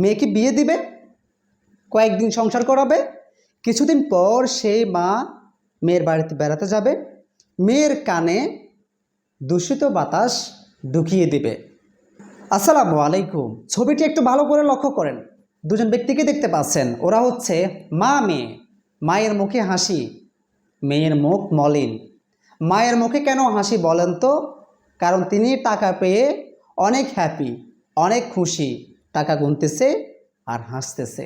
মেয়েকে বিয়ে দিবে, কয়েকদিন সংসার করাবে, কিছুদিন পর সেই মা মেয়ের বাড়িতে বেড়াতে যাবে, মেয়ের কানে দূষিত বাতাস ঢুকিয়ে দিবে। আসসালামু আলাইকুম। ছবিটি একটু ভালো করে লক্ষ্য করেন। দুজন ব্যক্তিকে দেখতে পাচ্ছেন। ওরা হচ্ছে মা মেয়ে। মায়ের মুখে হাসি, মেয়ের মুখ মলিন। মায়ের মুখে কেন হাসি বলেন তো? কারণ তিনি টাকা পেয়ে অনেক হ্যাপি অনেক খুশি। টাকা গুনতেছে আর হাসতেছে।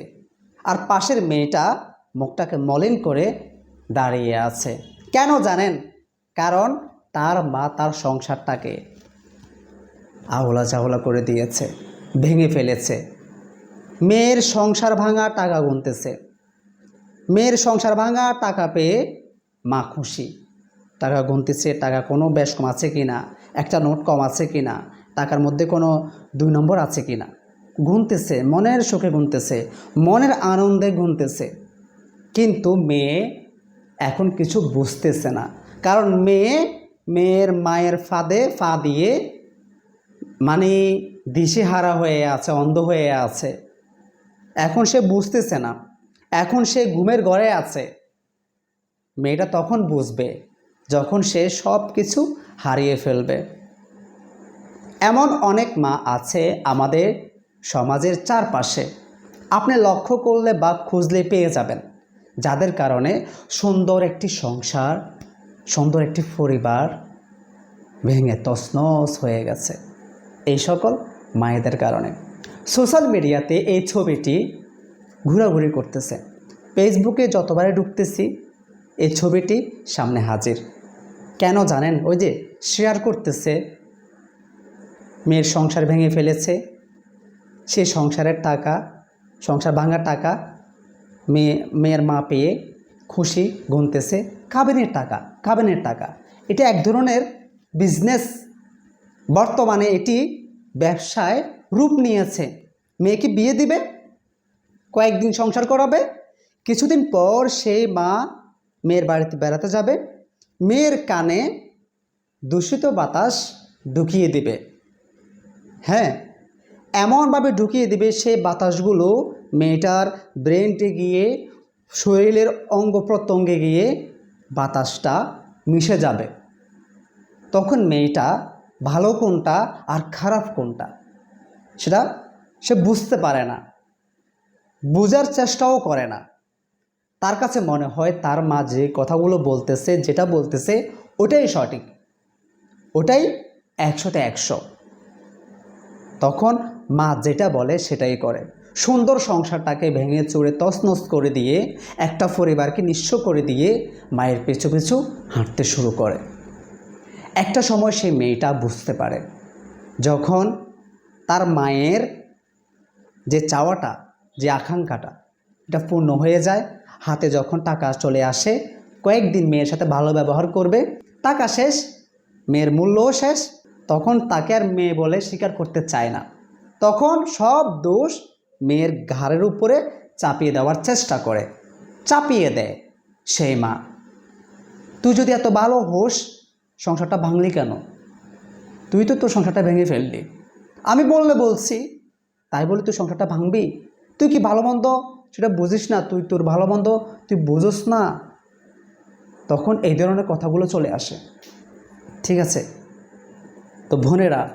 আর পাশের মেয়েটা মুখটাকে মলিন করে দাঁড়িয়ে আছে। কেন জানেন? কারণ তার মা তার সংসারটাকে আওলা চাওলা করে দিয়েছে, ভেঙে ফেলেছে। মেয়ের সংসার ভাঙা টাকা গুনতেছে। মেয়ের সংসার ভাঙা টাকা পেয়ে মা খুশি। টাকা গুনতেছে, টাকা কোনো বেশ কম আছে কি না একটা নোট কম আছে কি না টাকার মধ্যে কোনো দুই নম্বর আছে কি না গুনতেছে, মনের সুখে গুনতেছে, মনের আনন্দে গুনতেছে। কিন্তু মেয়ে এখন কিছু বুঝতেছে না। কারণ মেয়ে মেয়ের মায়ের ফাঁদে ফা দিয়ে মানে দিশেহারা হয়ে আছে, অন্ধ হয়ে আছে। এখন সে বুঝতেছে না। এখন সে ঘুমের ঘরে আছে। মেয়েটা তখন বুঝবে, যখন সে সব কিছু হারিয়ে ফেলবে। এমন অনেক মা আছে আমাদের সমাজের চারপাশে। আপনি লক্ষ্য করলে বা খুঁজলে পেয়ে যাবেন। যাদের কারণে সুন্দর একটি সংসার, সুন্দর একটি পরিবার ভেঙে তছনছ হয়ে গেছে। এই সকল মায়েদের কারণে। সোশ্যাল মিডিয়াতে এই ছবিটি ঘোরাঘুরি করতেছে। ফেসবুকে যতবারে ঢুকতেছি, এই ছবিটি সামনে হাজির। কেন জানেন? ওই যে শেয়ার করতেছে, মেয়ের সংসার ভেঙে ফেলেছে সে সংসারের টাকা, সংসার ভাঙার টাকা মেয়ে মেয়ের মা পেয়ে খুশি গুনতেছে। কাবিনের টাকা কাবিনের টাকা। এটা এক ধরনের বিজনেস বর্তমানে এটি ব্যবসায় রূপ নিয়েছে। মেয়েকে বিয়ে দিবে? কয়েকদিন সংসার করাবে। কিছুদিন পর সেই মা মেয়ের বাড়িতে বেড়াতে যাবে। মেয়ের কানে দূষিত বাতাস ঢুকিয়ে দিবে। হ্যাঁ এমনভাবে ঢুকিয়ে দিবে সে বাতাসগুলো, মেয়েটার ব্রেনটে গিয়ে, শরীরের অঙ্গ প্রত্যঙ্গে গিয়ে বাতাসটা মিশে যাবে। তখন মেয়েটা ভালো কোনটা আর খারাপ কোনটা, সেটা সে বুঝতে পারে না, বোঝার চেষ্টাও করে না। তার কাছে মনে হয় তার মা যে কথাগুলো বলতেছে, যেটা বলতেছে, ওটাই সঠিক, ওটাই একশোতে একশো। তখন মা যেটা বলে সেটাই করে। সুন্দর সংসারটাকে ভেঙে চুড়ে তছনছ করে দিয়ে, একটা পরিবারকে নিঃস্ব করে দিয়ে মায়ের পিছু পিছু হাঁটতে শুরু করে। একটা সময় সেই মেয়েটা বুঝতে পারে, যখন তার মায়ের যে চাওয়াটা, যে আকাঙ্ক্ষাটা, এটা পূর্ণ হয়ে যায়, হাতে যখন টাকা চলে আসে, কয়েকদিন মেয়ের সাথে ভালো ব্যবহার করবে, টাকা শেষ, মেয়ের মূল্যও শেষ, তখন তাকে আর মেয়ে বলে স্বীকার করতে চায় না। তখন সব দোষ মেয়ের ঘাড়ের উপরে চাপিয়ে দেওয়ার চেষ্টা করে। চাপিয়ে দেয় সেই মা। তুই যদি এত ভালো হোস, সংসারটা ভাঙলি কেন? তুই তো তোর সংসারটা ভেঙে ফেললি। আমি বললে বলছি, তাই বলে তুই সংসারটা ভাঙবি? তুই কি ভালো মন্দ? সেটা বুঝিস না। তুই তোর ভালো মন্দ? তুই বুঝোস না? তখন এই ধরনের কথাগুলো চলে আসে। ঠিক আছে? তো বোনেরা,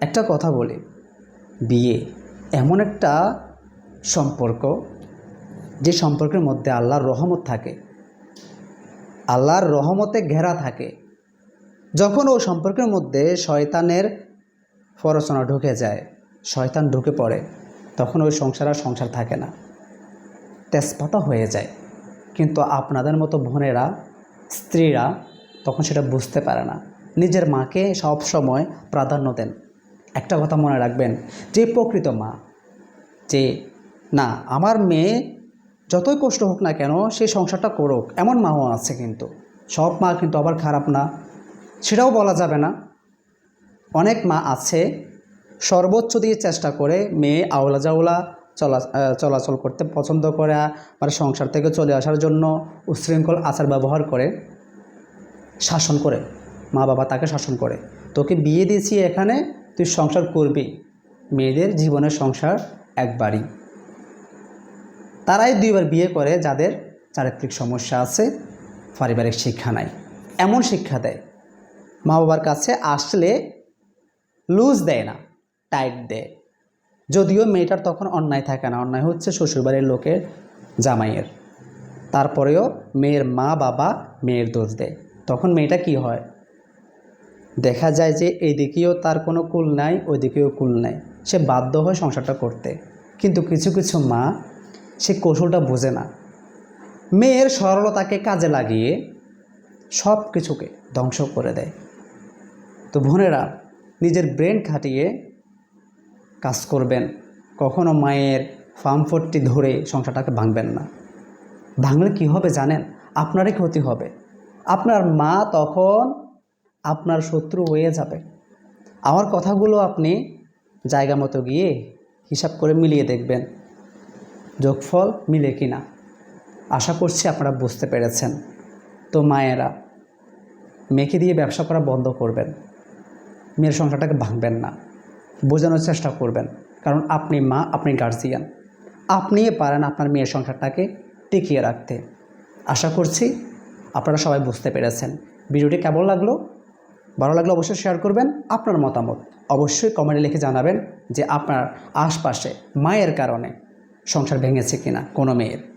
একটা কথা বলি। বিয়ে। এমন একটা সম্পর্ক যে সম্পর্কের মধ্যে আল্লাহর রহমত থাকে, আল্লাহর রহমতে ঘেরা থাকে। যখন ও সম্পর্কের মধ্যে শয়তানের পরচনা ঢুকে যায়, শয়তান ঢুকে পড়ে, তখন ওই সংসার আর সংসার থাকে না। তেজপাতা হয়ে যায়। কিন্তু আপনাদের মতো বোনেরা, স্ত্রীরা তখন সেটা বুঝতে পারে না। নিজের মাকে সব সময় প্রাধান্য দেন। একটা কথা মনে রাখবেন, যে প্রকৃত মা, যে না, আমার মেয়ে যতই কষ্ট হোক না কেন সেই সংসারটা করুক, এমন মাও আছে কিন্তু। সব মা কিন্তু আবার খারাপ না, সেটাও বলা যাবে না। অনেক মা আছে, সর্বোচ্চ দিয়ে চেষ্টা করে মেয়ে আওলা জাওলা চলা চলাচল করতে পছন্দ করে মানে সংসার থেকে চলে আসার জন্য উশৃঙ্খল আচার ব্যবহার করে, শাসন করে মা বাবা তাকে শাসন করে। তোকে বিয়ে দিয়েছি এখানে তুই সংসার করবি। মেয়েদের জীবনের সংসার একবারই। তারাই দুইবার বিয়ে করে যাদের চারিত্রিক সমস্যা আছে, পারিবারিক শিক্ষা নাই। এমন শিক্ষা দেয়। মা বাবার কাছে আসলে লুজ দেয় না, টাইট দেয়। যদিও মেয়েটার তখন অন্যায় থাকে না, অন্যায় হচ্ছে শ্বশুরবাড়ির লোকের জামাইয়ের। তারপরেও মেয়ের মা বাবা মেয়ের দোষ দেয়। তখন মেয়েটা কি হয়? দেখা যায় যে এইদিকেও তার কোনো কুল নাই ওইদিকেও কুল নাই। সে বাধ্য হয় সংসারটা করতে। কিন্তু কিছু কিছু মা, সে কৌশলটা বোঝে না। মেয়ের সরলতাকে কাজে লাগিয়ে সব কিছুকে ধ্বংস করে দেয়। তো বোনেরা, নিজের ব্রেন খাটিয়ে কাজ করবেন। কখনো মায়ের ফার্মফোর্টটি ধরে সংসারটাকে ভাঙবেন না। ভাঙলে কী হবে জানেন? আপনারই ক্ষতি হবে। আপনার মা তখন আপনার শত্রু হয়ে যাবে। আমার কথাগুলো আপনি জায়গা মতো গিয়ে হিসাব করে মিলিয়ে দেখবেন, যোগফল মিলে কি না আশা করছি আপনারা বুঝতে পেরেছেন। তো মায়েরা, মেয়েকে দিয়ে ব্যবসা করা বন্ধ করবেন। মেয়ের সংসারটাকে ভাঙবেন না। বোঝানোর চেষ্টা করবেন। কারণ আপনি মা, আপনি গার্জিয়ান আপনিই পারেন আপনার মেয়ের সংসারটাকে টিকিয়ে রাখতে। আশা করছি আপনারা সবাই বুঝতে পেরেছেন। ভিডিওটি কেমন লাগল? ভালো লাগলে অবশ্যই শেয়ার করবেন আপনার মতামত। অবশ্যই কমেন্টে লিখে জানাবেন যে আপনার আশপাশে মায়ের কারণে সংসার ভেঙেছে কিনা কোনো মেয়ের।